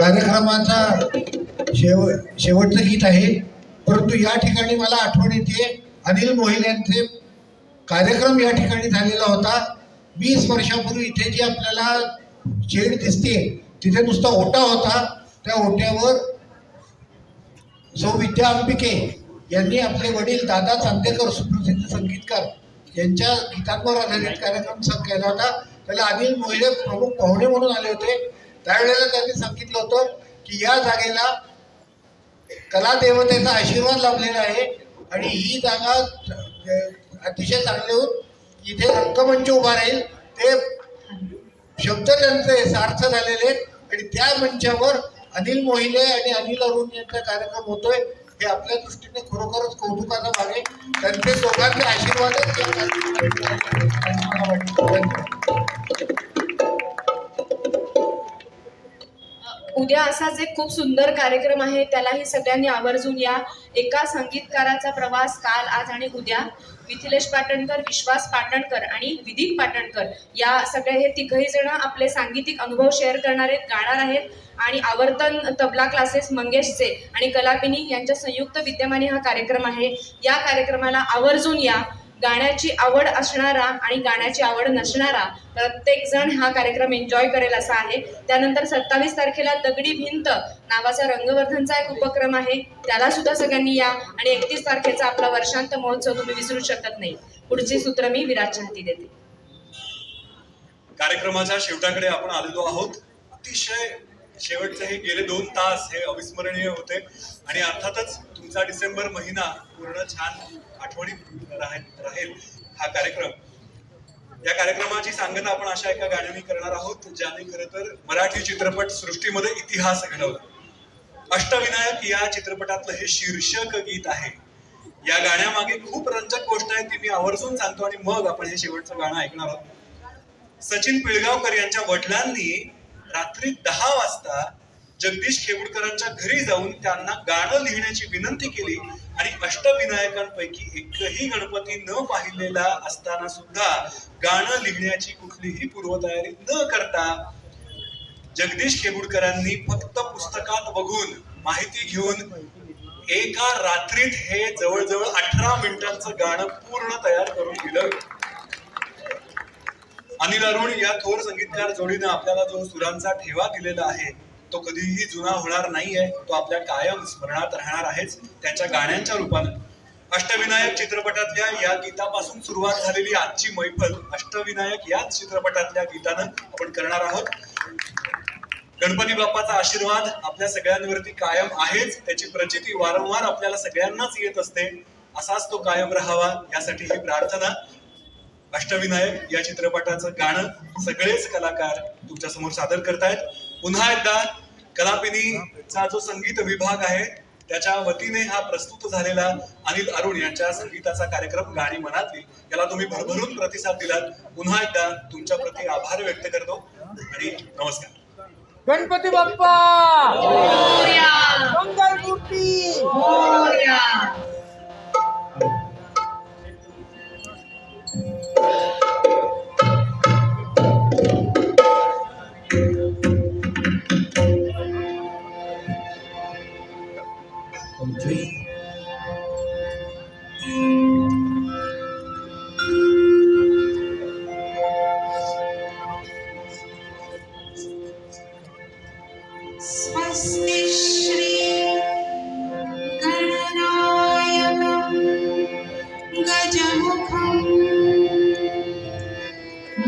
कार्यक्रमाचा शेव शेवटचं गीत आहे. परंतु या ठिकाणी मला आठवण येते अनिल मोहिल यांचे कार्यक्रम या ठिकाणी झालेला होता. वीस वर्षापूर्वी इथे जी आपल्याला शेड दिसते तिथे नुसता ओटा होता. त्या ओट्यावर सौ विद्या अंबिके यांनी आपले वडील दादा चांदेकर सुप्रसिद्ध संगीतकार यांच्या गीतांवर आधारित कार्यक्रम केला होता. त्याला अनिल मोहिले प्रमुख पाहुणे म्हणून आले होते. त्यावेळेला त्यांनी सांगितलं होतं की या जागेला कलादेवतेचा आशीर्वाद लाभलेला आहे आणि ही जागा अतिशय चांगली होऊन इथे रंगमंच उभा राहील. ते शब्द त्यांचे सार्थ झालेले आहेत. आणि त्या मंचावर अनिल मोहिले आणि अनिल अरुण यांचा कार्यक्रम होतोय. हे आपल्या दृष्टीने खरोखरच कौतुकानं मागे त्यांचे दोघांचे आशीर्वादच उद्या असाच एक खूप सुंदर कार्यक्रम आहे त्यालाही सगळ्यांनी आवर्जून या. एका संगीतकाराचा प्रवास काल आज आणि उद्या. मिथिलेश पाटणकर विश्वास पाटणकर आणि विदीप पाटणकर या सगळे हे तिघही जण आपले सांगीतिक अनुभव शेअर करणार आहेत गाणार आहेत. आणि आवर्तन तबला क्लासेस मंगेशचे आणि कलापिनी यांच्या संयुक्त विद्यमाने हा कार्यक्रम आहे. या कार्यक्रमाला आवर्जून या. गाण्याची आवड असणारा आणि गाण्याची आवड नसणारा प्रत्येक जण हा कार्यक्रम एन्जॉय करेल असा आहे. त्यानंतर सत्तावीस तारखेला दगडी भिंत नावाचा रंगवर्धनचा एक उपक्रम आहे. त्याला सुद्धा सगळ्यांनी या आणि एकतीस तारखेचा आपला वर्षांत महोत्सव तुम्ही विसरू शकत नाही. पुढचे सूत्र मी विराज हाती देते. कार्यक्रमाच्या शेवटाकडे आपण आलेलो आहोत. अतिशय शेवटचे हे गेले दोन तास हे अविस्मरणीय होते. आणि अर्थातच तुमचा डिसेंबर महिना पूर्ण छान आठवणी राहील हा कार्यक्रम. या कार्यक्रमाची सांगता आपण अशा एका गाण्याने करणार आहोत ज्याने खरं तर मराठी चित्रपट सृष्टीमध्ये इतिहास घडवला. अष्टविनायक या चित्रपटातलं हे शीर्षक गीत आहे. या गाण्यामागे खूप रंजक गोष्ट आहे ती मी आवर्जून सांगतो आणि मग आपण हे शेवटचं गाणं ऐकणार आहोत. सचिन पिळगावकर यांच्या वडिलांनी रात्री दहा वाजता जगदीश खेबुडकरांच्या घरी जाऊन त्यांना गाणं लिहिण्याची विनंती केली आणि अष्टविनायकांपैकी एकही गणपती न पाहिलेला असताना सुद्धा गाणं लिहिण्याची कुठलीही पूर्वतयारी न करता जगदीश खेबुडकरांनी फक्त पुस्तकात बघून माहिती घेऊन एका रात्रीत हे जवळजवळ अठरा मिनिटांचं गाणं पूर्ण तयार करून दिलं. अनिल अरुण या थोर संगीतकार जोडीनं आपल्याला जो सुरांचा ठेवा दिलेला आहे तो कधीही जुना होणार नाहीये. तो आपल्या कायम स्मरणात राहणार आहेच त्याच्या गाण्यांच्या रूपानं. अष्टविनायक चित्रपटातल्या या गीतापासून सुरुवात झालेली आजची मैफल अष्टविनायक याच चित्रपटातल्या गीतानं आपण करणार आहोत. गणपती बाप्पाचा आशीर्वाद आपल्या सगळ्यांवरती कायम आहेच त्याची प्रचिती वारंवार आपल्याला सगळ्यांनाच येत असते. असाच तो कायम राहावा यासाठी ही प्रार्थना अष्टविनायक या चित्रपटाचं गाणं सगळेच कलाकार तुमच्यासमोर सादर करतायत. पुन्हा एकदा कलापिनीचा जो संगीत विभाग आहे त्याच्या वतीने हा प्रस्तुत झालेला अनिल अरुण यांच्या संगीताचा कार्यक्रम गाणी मनातली याला तुम्ही भरभरून प्रतिसाद दिलात. पुन्हा एकदा तुमच्या प्रती आभार व्यक्त करतो आणि नमस्कार. गणपती बाप्पा! मंगल मूर्ती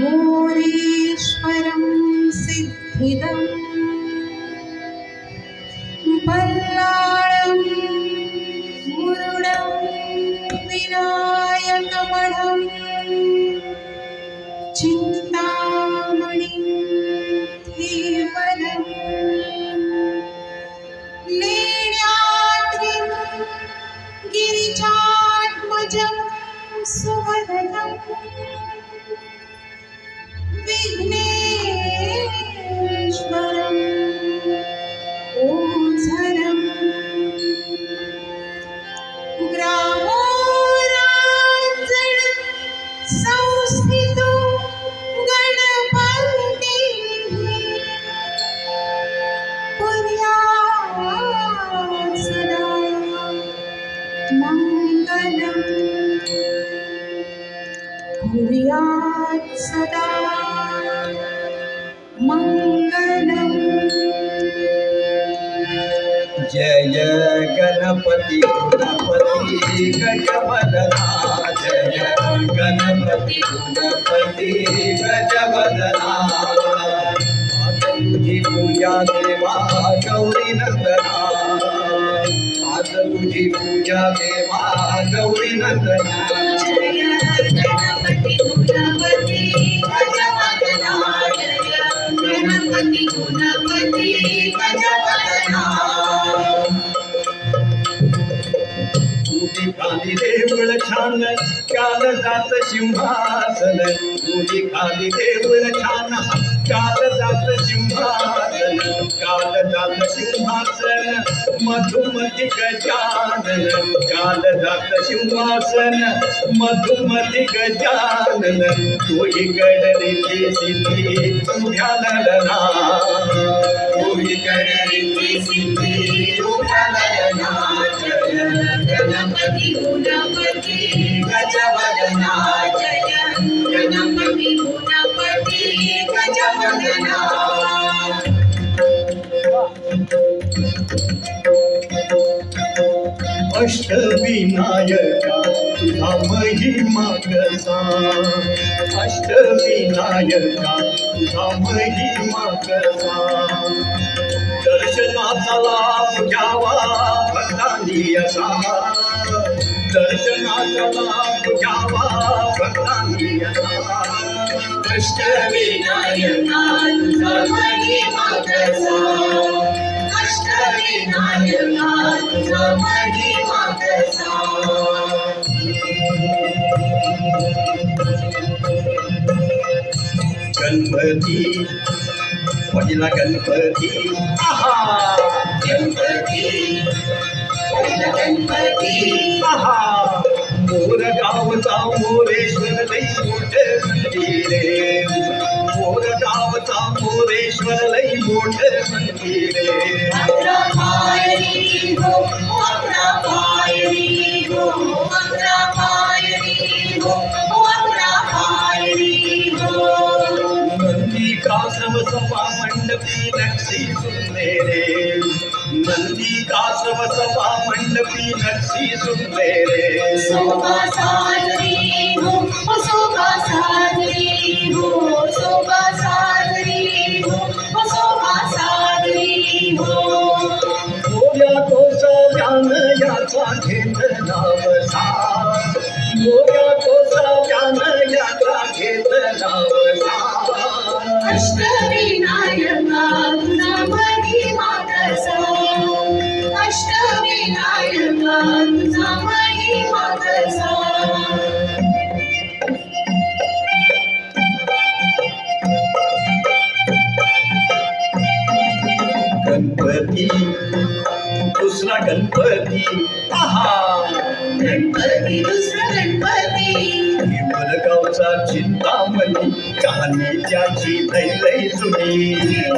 मोरेश्वरं सिद्धिदम् पल्लाळं मुरुडं विनायकमणं चिन्तामणिं धीवरम् लीलाद्रिं गिरिजात्मजं सुवदनम् जय गणपती गणपती गजवदना तुझी पूजा देवा गौरी नंदना आज तुझी पूजा देवा गौरी नंदना जय गुणपती गजवदना गणपती गुणपती गजवदना खाली देवळ छान काल जात सिंहासन. मुली खाली देवळ छान काल जात सिंहासन. काल जात सिंहासन मधुमती गजानन. काल जात सिंहासन मधुमती गजानन. तुझी कडरीची सिद्धी तुझ्या ललना तुझी कडरीची सिद्धी अष्टविनायका तुझा महिमा कसा अष्टविनायका तुझा महिमा कसा दर्शनाचा लाभ घ्यावा भक्तांनी असा दर्शनाचा लाभ घ्यावा भक्तांनी अष्टविनायका तुझा महिमा अष्टविनायका गणपती पहिला गणपती. आहा! गणपती. गणपती आहा मोर गावचा मोरेश्वर लई मोठे मंदिरे मोर गावचा मोरेश्वर लई मोठे मंदिरे अकरा पायरी हो अकरा पायरी हो नंदी कासव सपा मंडपी नक्षी सुंदरे. नंदी कासव मंडपी नक्षी साजरी हो साजरी हो साजरी गणपती दुसरा गणपती. आहा. गणपती दुसरा गणपती. हिमलगावचा चिंतामणी कहाणी त्याची लई लई जुनी.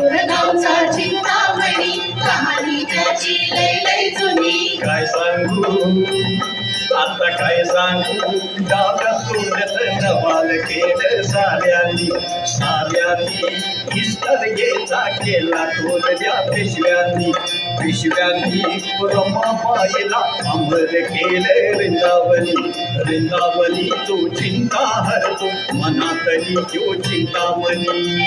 गावचा चिंतामणी कहाणी त्याची लय लय जुनी. काय सांगू? आता काय सांगू? डाव्या सोडत नवाल केलं साऱ्यांनी साऱ्यांनी इस्तर गेला केला तोडल्या पिशव्यांनी. पिशव्यांनी रमाबाईला अमर केले वृंदावनी. वृंदावनी तो चिंता हरतो मनातली तो चिंतामणी.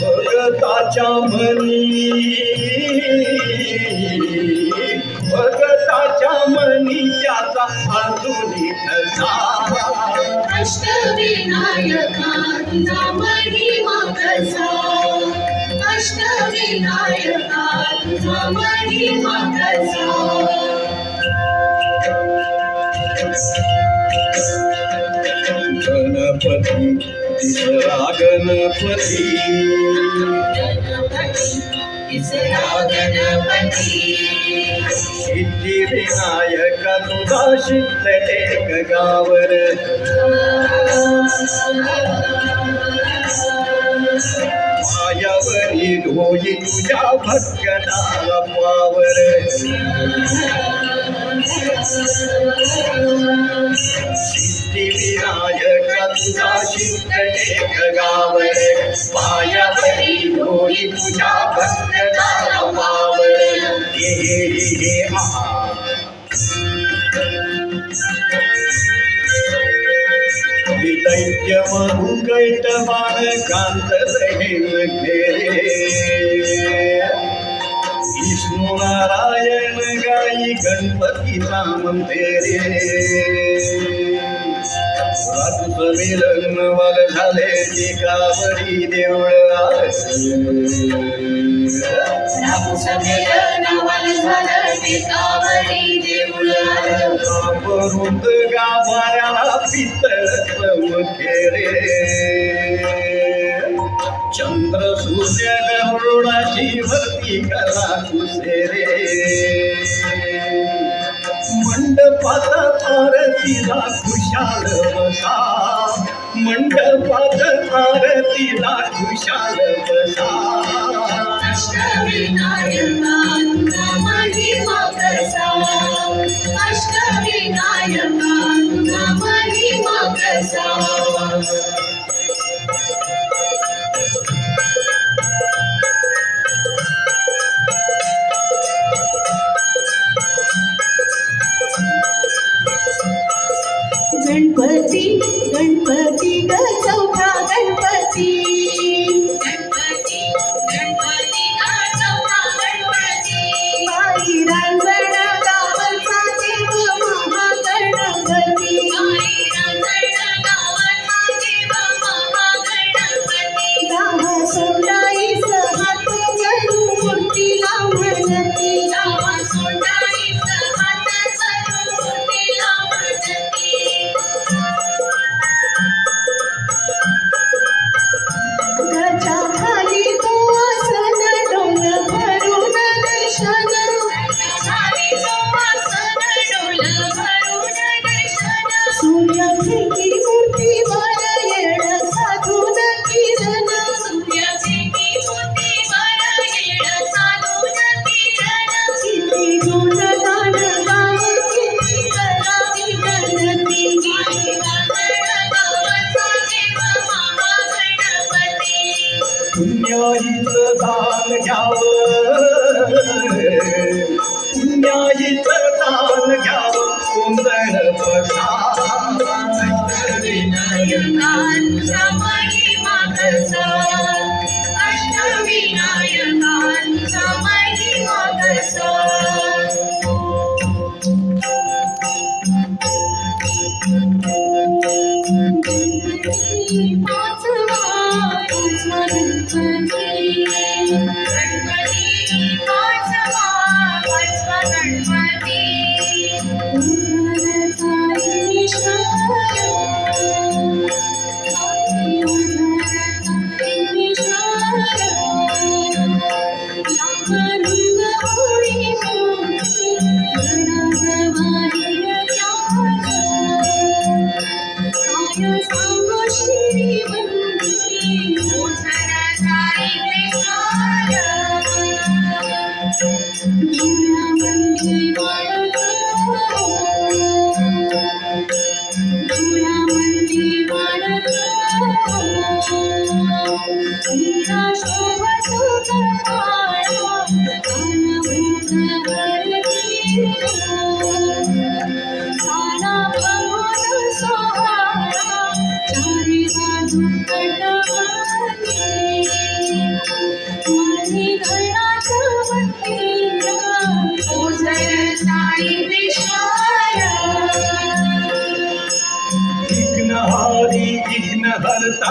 भगताच्या मनी. भगताच्या मनी त्याचा अजूनही ठसा अष्टविनायका तुझा महिमा कसा अष्टविनायका तुझा महिमा कसा गणपती तिसरा गणपती. गणपती तिसरा गणपती. सिद्धिविनायका तुझा शिकले गावर मायावरी होई तुझ्या भक्ताला पावर सिद्धिविनायक तुझा शिंदे गावर मायावरी ढोई तुझ्या भक्ताला पावर हे हे हे आहा दैत्य म्हणून कैटमान कांत रहेल घेरे विष्णू नारायण गाई गणपतीचा मंदिरे रातूच मिलन वाल झाले देवळ झालं पितावरी देऊळ वरुंद गाभाऱ्याला पितळ चमके रे चंद्र सूर्य गरुडाची भरती करा तुझे रे मंडपात आरतीला खुशाल बसा. मंडपात आरतीला खुशाल बसा. पुण्याईचं दान घ्यावं. पुण्याईचं दान घ्यावं. कुंदन विनायकांचा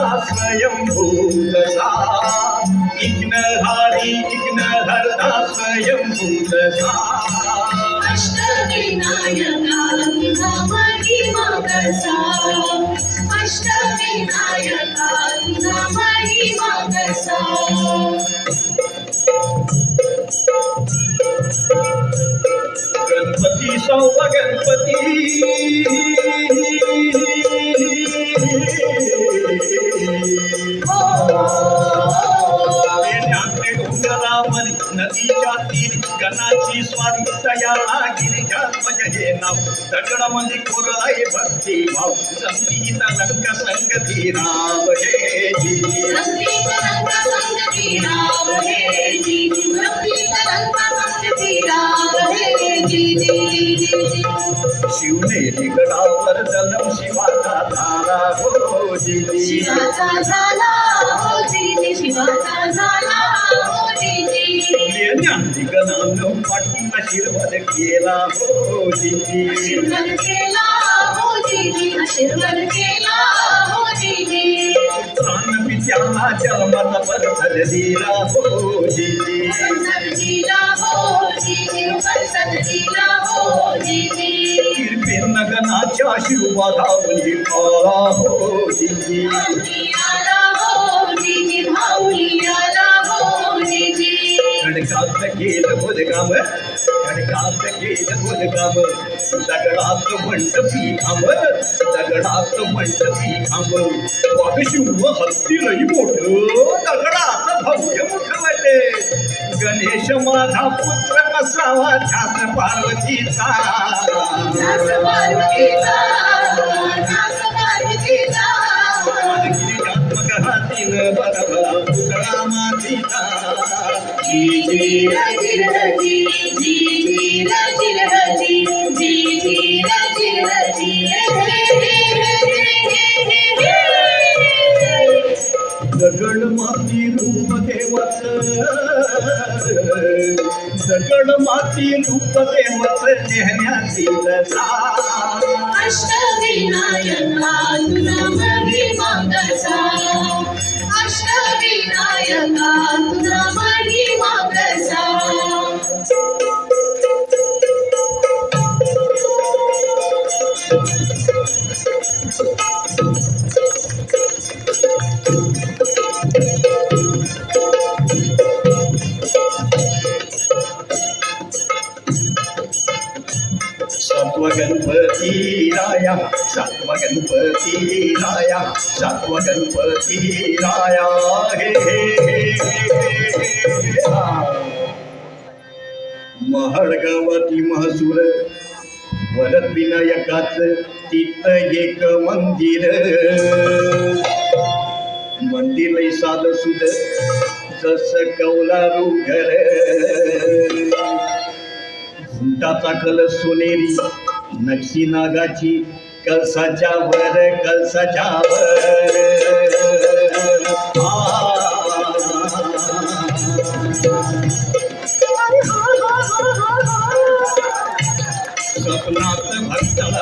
विघ्नहर्ता स्वयंभूतसा विघ्नहारी विघ्नहर्ता स्वयंभूतसा अष्टविनायका तुझा महिमा कसा अष्टविनायका तुझा महिमा कसा गणपती सौवा गणपती। दगडामध्ये कोरलाय भक्ती भाव. संगीत रंग संगती राम हे जी. रंगीत रंग संगती राम हे जी. रंगीत रंग संगती राम हे जी. जी जी जी जी शिवनेरी गडावर जलम शिवाचा धारा हो जी शिवाचा झाला हो जी शिवाचा झाला हो जी जी लेण्याची गणानं शिरवत केला हो जी जी आशीर्वाद केला हो जी जी आशीर्वाद केला हो जी जी प्राण पित्याला जन्माचा परतल दिला हो जी जी संसद जिला हो जी जी संसद जिला हो जी जी किरपेन गणाच्या आशीर्वादावली पाळा हो जी जी भाऊली खडकात गेलं बोलगाम. खडकात गेलं बोलगाम. दगडात मंडपी खांब दगडात मंडपी खांब वाघशिव हत्ती लई मोठ दगडात भव्य मोठ वाटे गणेश माझा पुत्र कसावा ध्यास पार्वतीचा. दास पार्वतीचा. दास पार्वतीचा. दगड माती रूप देवत दगड माती रूप देवत नेहण्याची दशा अष्टविनायका तुझा महिमा कसा अष्टविनायका गणपती राया हे हे हे महडगावाती महसूर वरद विनायकाच तिथ एक मंदिर. मंदिर लई साध सुद जस कौलारू घर. घुंटाचा कल सोनेरी नक्षी नागाची कलसाच्या वर कलसाच्या वर स्वप्नात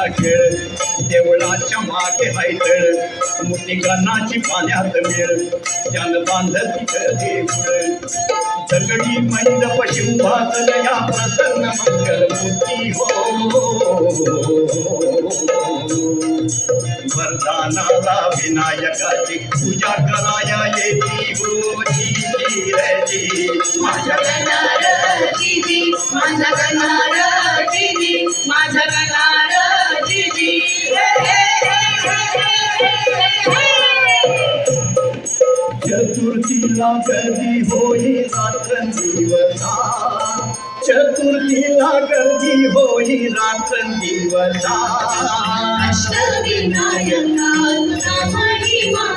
खेळ. देवळाच्या मागे हायतळ मोठी गणाची पाण्यात मिळ. त्यानं बांधल तिथं देऊळ दगडी मंडप शिवभात या प्रसन्न मंगल मूर्ती. हो, हो, हो, हो वरदानाला विनायकाची पूजा कराया येती. हो जी जी रे जी माझा गणार माझा गणार माझा गणार गर्दी होई रात्र दिवसा चतुर्थीला गर्दी होई रात्र दिवसा अष्टविनायका तुझा महिमा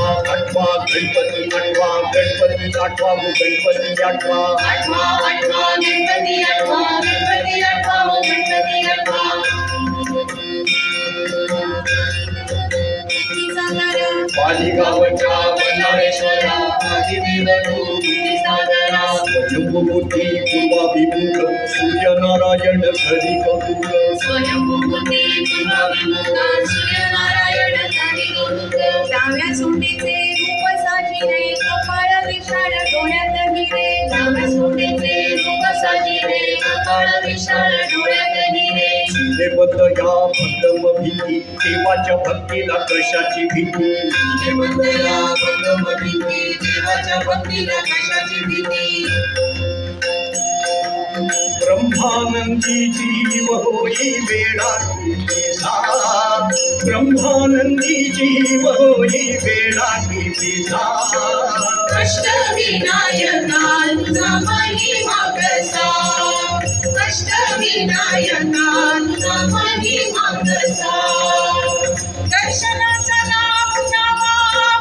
आठवा आठवा गणपती आठवा गणपती आठवा गणपती आठवा आठवा आठवा गणपती आठवा गणपती आठवा गणपती आठवा स्वयंभूती पूर्वाभिमुख सूर्यनारायण घरी कौतुक स्वयंभूती पूर्वाभिमुख डाव्या सोंडीचे रूप साजिरे कपाळ विशाल डोळ्यात हिरे डाव्या रूप साजिरे कपाळ विशाल डोळ्यात हिरे शिलेबद्ध या भक्तम भीती देवाच्या भक्तीला कशाची भीती हे भक्तम भीती देवाच्या भक्तीला कशाची भीती ब्रह्मानंदी जीव होई वेळा सा ब्रह्मानंदी जीव होई वेळा सा अष्टविनायका तुझा महिमा कसा अष्टविनायका तुझा महिमा कसा दर्शनाचा नाव घ्यावा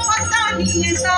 भक्तांनी सा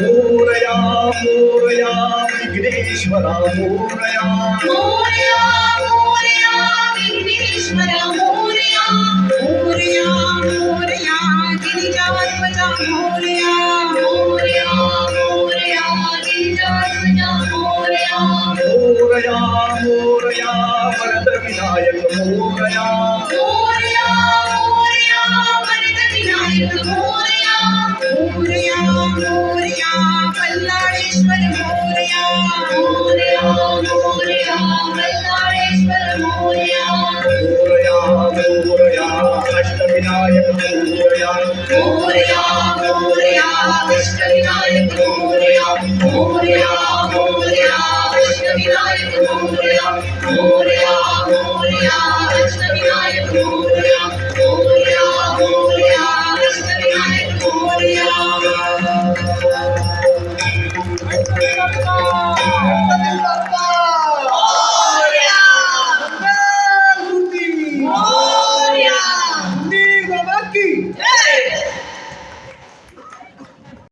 Morya Morya Vighneshwara Morya Morya Morya Moria, Moria, Vishkavinayak Moria, Moria, Moria, Vishkavinayak Moria, Moria.